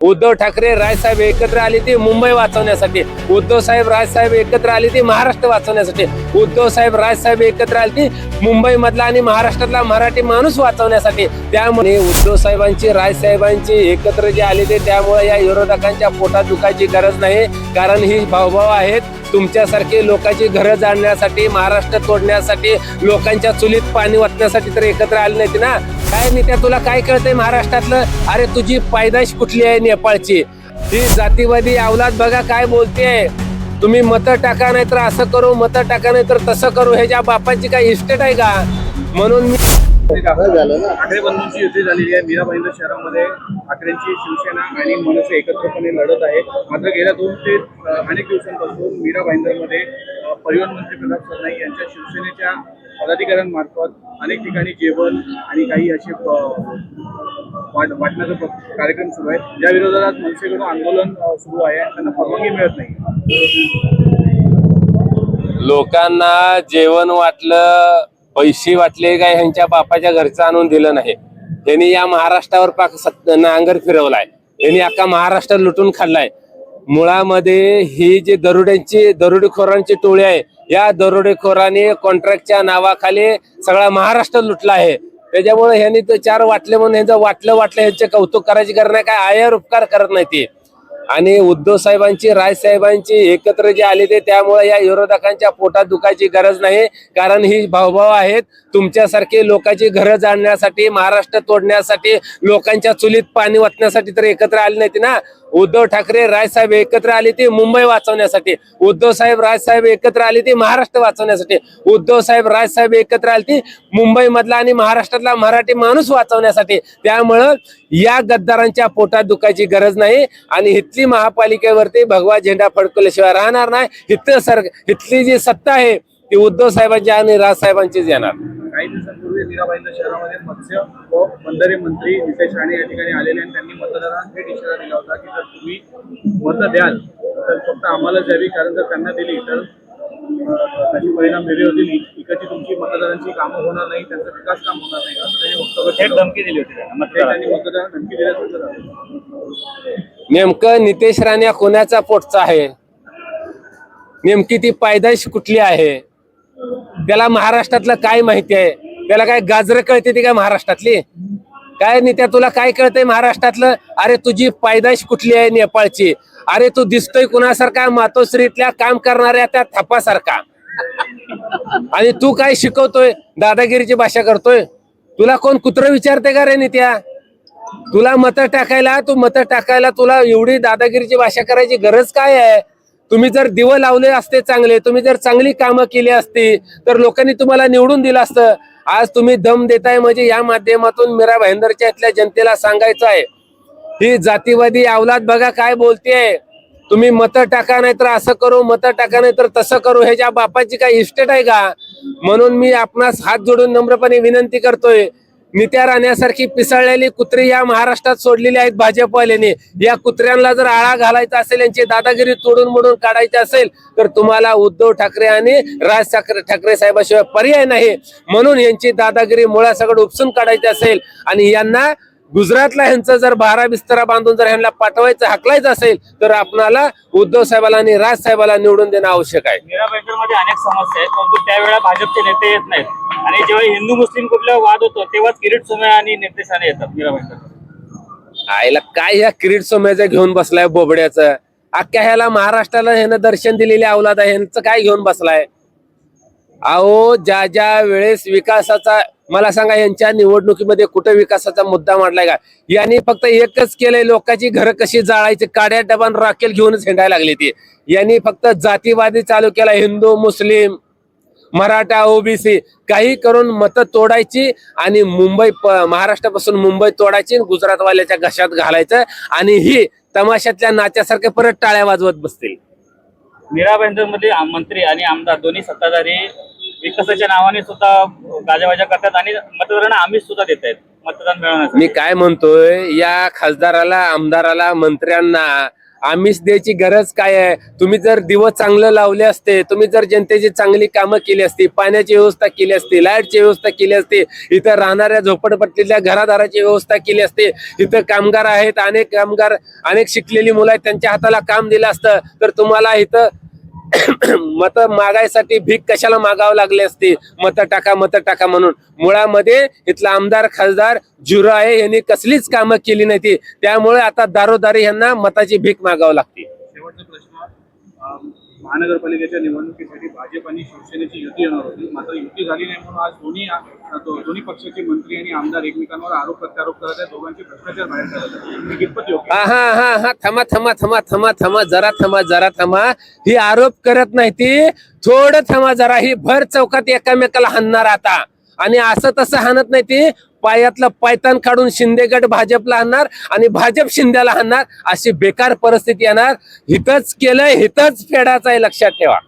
उद्धव ठाकरे रायसाहेब एकत्र आले ते मुंबई वाचवण्यासाठी. उद्धव साहेब राजसाहेब एकत्र आले ते महाराष्ट्र वाचवण्यासाठी. उद्धव साहेब राजसाहेब एकत्र आले ते मुंबई मधला आणि महाराष्ट्रातला मराठी माणूस वाचवण्यासाठी. त्यामुळे उद्धव साहेबांची राजसाहेबांची एकत्र जे आले ते त्यामुळे या विरोधकांच्या पोटात दुखायची गरज नाही. कारण ही भावभाव आहेत. तुमच्यासारखे लोकांची घरं जाणण्यासाठी महाराष्ट्र तोडण्यासाठी लोकांच्या चुलीत पाणी वाचण्यासाठी तर एकत्र आले नाहीत ना? काय नेत्या तुला काय कळतंय महाराष्ट्रातलं? अरे तुझी पायदाश कुठली आहे नेपाळची? ही जातीवादी अवलाद बघा काय बोलतेय. तुम्ही मतं टाका नाही तर असं करू मतं टाका नाही तर तसं करू हे ज्या बापाची काय इस्टेट आहे का? म्हणून मी ठाकरे बंधूंची युती झालेली आहे. मीरा भाईंदर शहरामध्ये ठाकरेंची शिवसेना आणि मनसे एकत्रपणे लढत आहे. मात्र गेल्या दोन ते अनेक दिवसांपासून मीरा भाईंदरमध्ये परिवहन मंत्री प्रताप सरनाईक यांच्या शिवसेनेच्या पदाधिकाऱ्यांमार्फत अनेक ठिकाणी जेवण आणि काही असे वाट वाटण्याचा प- कार्यक्रम सुरू आहे ज्या विरोधात मनसेकडून आंदोलन सुरू आहे. त्यांना परवानगी मिळत नाही. लोकांना जेवण वाटलं पैसे वाटले काय ह्यांच्या बापाच्या घरचं आणून दिलं नाही. त्यांनी या महाराष्ट्रावर पाक नांगर फिरवलाय. यांनी अख्खा महाराष्ट्र लुटून खाल्लाय. मुळामध्ये ही जी दरोड्यांची दरोडेखोरांची टोळी आहे या दरोडेखोरांनी कॉन्ट्रॅक्टच्या नावाखाली सगळा महाराष्ट्र लुटला आहे. त्याच्यामुळे ह्यांनी चार वाटले म्हणून ह्यांचं वाटलं वाटलं ह्यांचे कौतुक करायची गरज नाही काय आयर उपकार करत नाही ती. आणि उद्धव साहेबांची राजसाहेबांची एकत्र जे आले ते त्यामुळे या विरोधकांच्या पोटात दुखायची गरज नाही. कारण ही भावभाव आहेत. तुमच्यासारखे लोकांची घरं जाणण्यासाठी महाराष्ट्र तोडण्यासाठी लोकांच्या चुलीत पाणी वाचण्यासाठी तर एकत्र आले नाहीत ना? उद्धव ठाकरे रायसाहेब एकत्र आले ते मुंबई वाचवण्यासाठी. उद्धव साहेब राजसाहेब एकत्र आले ते महाराष्ट्र वाचवण्यासाठी. उद्धव साहेब राजसाहेब एकत्र आले ते मुंबई मधला आणि महाराष्ट्रातला मराठी माणूस वाचवण्यासाठी. त्यामुळं या गद्दारांच्या पोटात दुखायची गरज नाही आणि इथली महापालिकेवरती भगवा झेंडा फडकवल्याशिवाय राहणार नाही. इथं सर इथली जी सत्ता आहे ती उद्धव साहेबांची आणि राजसाहेबांचीच येणार काही दिवसांपूर्वी मीरा भाईंदर शहरामध्ये मत्स्य व बंदरे मंत्री नितेश राणे या ठिकाणी आलेले आणि त्यांनी मतदारांना थेट इशारा दिला होता की जर तुम्ही मतं द्याल तर फक्त आम्हाला द्यावी कारण जर त्यांना दिली तर अं, त्याचे परिणाम वेगळे होतील इकडची तुमची मतदारांची कामं होणार नाही त्यांचा विकास काम होणार नाही असं त्यांनी वक्तव्य थेट केलं. धमकी दिली होती त्यांना थेट मतदारांना. त्यांनी मतदारांना धमकी दिल्याचं झालं. नेमकं नितेश राणे कोणाचा पोटचा आहे नेमकी ती पायदाश कुठली आहे त्याला महाराष्ट्रातलं काय माहिती आहे? त्याला काय गाजरं कळते ती काय महाराष्ट्रातली? काय नेत्या तुला काय कळतंय महाराष्ट्रातलं? अरे तुझी पायदाश कुठली आहे नेपाळची? अरे तू दिसतोय कुणासारखा मातोश्रीतल्या काम करणाऱ्या त्या थपासारखा. आणि तू काय शिकवतोय? दादागिरीची भाषा करतोय? तुला कोण कुत्र विचारते का रे नित्या? तुला मतं टाकायला तू मतं टाकायला तुला एवढी दादागिरीची भाषा करायची गरज काय आहे? तुम्ही जर दिवं लावले असते चांगले तुम्ही जर चांगली कामं केली असती तर लोकांनी तुम्हाला निवडून दिलं असतं. आज तुम्ही दम देताय म्हणजे या माध्यमातून मीरा भाईंदरच्या इथल्या जनतेला सांगायचं आहे. ही जातीवादी अवलाद बघा काय बोलतेय. तुम्ही मतं टाका नाही तर असं करू मतं टाका नाही तर तसं करू ह्याच्या बापाची काय इस्टेट आहे का? म्हणून मी आपणास हात जोडून नम्रपणे विनंती करतोय. नित्या राण्यासारखी पिसळलेली कुत्री या महाराष्ट्रात सोडलेली आहेत भाजपवाल्यांनी. या कुत्र्यांना जर आळा घालायचा असेल यांची दादागिरी तोडून मोडून काढायची असेल तर तुम्हाला उद्धव ठाकरे आणि राज ठाकरे ठाकरे साहेबाशिवाय पर्याय नाही. म्हणून यांची दादागिरी मुळासकट उपसून काढायची असेल आणि यांना गुजरातला ह्यांचं जर बारा बिस्तरा बांधून जर ह्यांना पाठवायचं हाकलायचं असेल तर आपणाला उद्धव साहेबाला आणि राज साहेबाला निवडून देणं आवश्यक आहे. मीरा मध्ये अनेक समस्या आहेत परंतु त्यावेळेला भाजपचे नेते येत नाहीत. आणि जेव्हा हिंदू मुस्लिम कुठला वाद होतो तेव्हाच किरीट सोमय आणि राणे येतात मीरा आईला काय ह्या किरीट सोम्याचं घेऊन बसलाय बोबड्याचं? अख्ख्या ह्याला महाराष्ट्राला ह्यानं दर्शन दिलेले अवलाद आहे ह्यांचं काय घेऊन बसलाय? अहो ज्या ज्या वेळेस विकासाचा मला सांगा यांच्या निवडणुकीमध्ये कुठं विकासाचा मुद्दा मांडलाय का? यांनी फक्त एकच केलंय लोकांची घरं कशी जाळायची? काड्या डबान राखेल घेऊनच हिंडायला लागली ती. यांनी फक्त जातीवादी चालू केला हिंदू मुस्लिम मराठा ओबीसी काही करून मतं तोडायची आणि मुंबई महाराष्ट्रापासून मुंबई तोडायची आणि गुजरातवाल्याच्या घशात घालायचं आणि ही तमाशातल्या नाच्यासारखे परत टाळ्या वाजवत बसतील. मीरा मध्ये आम- मंत्री आणि आमदार दोन्ही सत्ताधारी विकासाच्या नावाने सुद्धा गाजावाजा करतात आणि मतदारांना आम्ही सुद्धा देत आहेत मतदान मी काय म्हणतोय या खासदाराला आमदाराला मंत्र्यांना आमिष द्यायची गरज काय आहे? तुम्ही जर दिवस चांगलं लावले असते तुम्ही जर जनतेची चांगली कामं केली असती पाण्याची व्यवस्था केली असती लाईटची व्यवस्था केली असती इथं राहणाऱ्या झोपडपट्टीतल्या घरादाराची व्यवस्था केली असती इथं कामगार आहेत अनेक कामगार अनेक शिकलेली मुलं आहेत त्यांच्या हाताला काम दिलं असतं तर तुम्हाला इथं मत मागायसाठी भीक कशाला मागावं लागली असती? मत टाका मत टाका म्हणून. मुळामध्ये इथला आमदार खासदार जुरा आहे यांनी कसलीच कामं केली नाही ती. त्यामुळे आता दारोदारी यांना मताची भीक मागावं लागते. शेवटचा प्रश्न. महानगरपालिकेच्या निवडणुकीसाठी भाजप आणि शिवसेनेची युती येणार होती. मात्र युती झाली नाही म्हणून आज दोन्ही दोन्ही पक्षाचे मंत्री आणि आमदार एकमेकांवर आरोप प्रत्यारोप करत आहेत. दोघांचे भ्रष्टाचार बाहेर करत कितपत योग्य हा हा हा हा थांबा थांबा थांबा थांबा थांबा जरा थांबा जरा थांबा. ही आरोप करत नाही ती. थोडं थांबा जरा. ही भर चौकात एकामेकाला हाणणार आता. आणि असं तसं हाणत नाही ती. पायातलं पायतान काढून शिंदेगड भाजपला आणणार आणि भाजप शिंद्याला आणणार अशी बेकार परिस्थिती येणार. हितच केलंय हितच फेडायचं आहे लक्षात ठेवा.